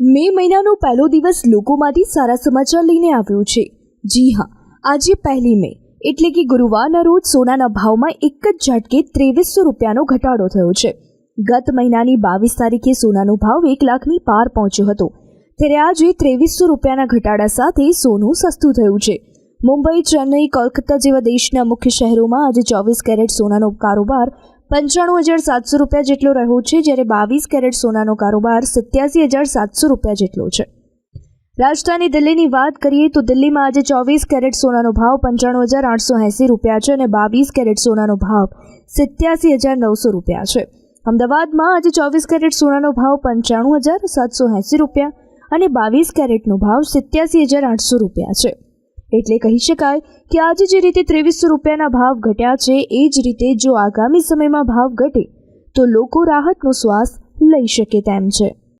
મે મહિનાનો પહેલો દિવસ લોકોમાંથી સારા સમાચાર લઈને આવ્યો છે. જી હા, આજે પહેલી મે, એટલે કે ગુરુવારના રોજ સોનાના ભાવમાં એક જ ઝાટકે ત્રેવીસો રૂપિયાનો ઘટાડો થયો છે. ગત મહિનાની બાવીસ તારીખે સોનાનો ભાવ એક લાખની પાર પહોંચ્યો હતો. ત્યારે આજે ત્રેવીસો રૂપિયાના ઘટાડા સાથે સોનું સસ્તું થયું છે. મુંબઈ, ચેન્નઈ, કોલકાતા જેવા દેશના મુખ્ય શહેરોમાં આજે ચોવીસ કેરેટ સોનાનો કારોબાર પંચાણું હજાર સાતસો રૂપિયા જેટલો રહ્યો છે જ્યારે બાવીસ કેરેટ સોનાનો કારોબાર સિત્યાસી હજાર સાતસો રૂપિયા જેટલો છે. રાજધાની દિલ્હીની વાત કરીએ તો દિલ્હીમાં આજે ચોવીસ કેરેટ સોનાનો ભાવ પંચાણું હજાર આઠસો એંસી રૂપિયા છે અને બાવીસ કેરેટ સોનાનો ભાવ સિત્યાસી હજાર નવસો રૂપિયા છે. અમદાવાદમાં આજે ચોવીસ કેરેટ સોનાનો ભાવ પંચાણું હજાર સાતસો એંસી રૂપિયા અને બાવીસ કેરેટનો ભાવ સિત્યાસી હજાર આઠસો રૂપિયા છે. એટલે કહી શકાય કે આજે જે રીતે ત્રેવીસો રૂપિયાના ભાવ ઘટ્યા છે, એ જ રીતે જો આગામી સમયમાં ભાવ ઘટે, તો લોકો રાહતનો શ્વાસ લઈ શકે તેમ છે.